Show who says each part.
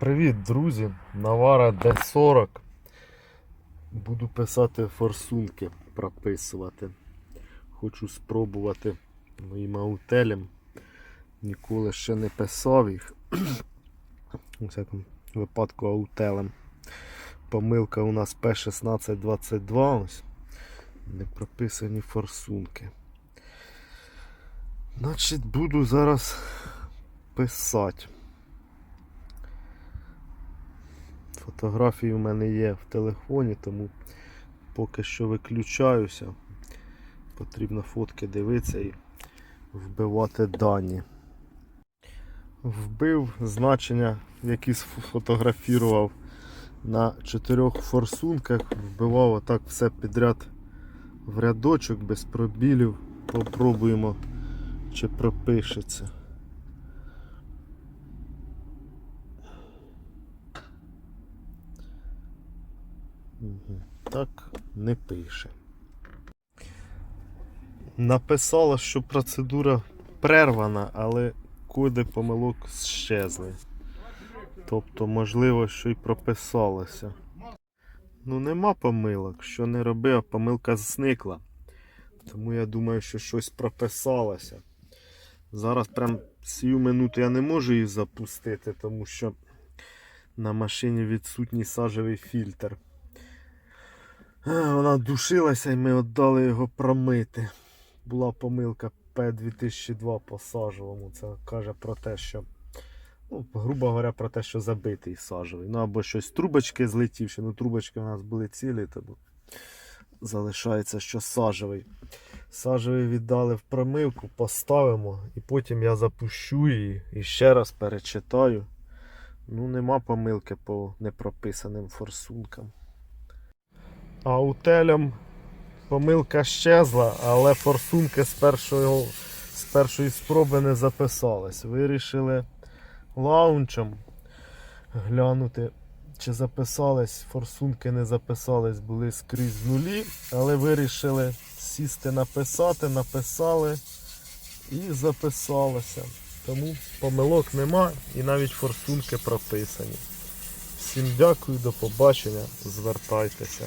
Speaker 1: Привіт, друзі! Навара D40. Буду писати форсунки, прописувати. Хочу спробувати моїм аутелем. Ніколи ще не писав їх. У всякому випадку аутелем. Помилка у нас P1622. Ось. Не прописані форсунки. Значить, буду зараз писати. Фотографії в мене є в телефоні, тому поки що виключаюся. Потрібно фотки дивитися і вбивати дані. Вбив значення, які сфотографував на чотирьох форсунках, вбивав отак все підряд в рядочок без пробілів. Попробуємо, чи пропишеться. Так не пише. Написало, що процедура прервана, але коди помилок щезли. Тобто, можливо, що й прописалося. Ну, нема помилок. Що не роби, а помилка зникла. Тому я думаю, що щось прописалося. Зараз прям сію минуту я не можу її запустити, тому що на машині відсутній сажевий фільтр. Е, Вона душилася і ми віддали його промити. Була помилка P2002 по сажевому. Це каже про те, що, ну, грубо говоря, про те, що забитий сажевий. Ну або щось трубочки злетівши. Ну, трубочки у нас були цілі, тому залишається, що сажевий. Сажевий віддали в промивку, поставимо і потім я запущу її і ще раз перечитаю. Ну, нема помилки по непрописаним форсункам. Аутелем помилка щезла, але форсунки з першої, з першої спроби не записались. Вирішили лаунчем глянути, чи записались. Форсунки не записались, були скрізь нулі, але вирішили сісти написати, написали і записалося. Тому помилок нема і навіть форсунки прописані. Всім дякую, до побачення, звертайтеся.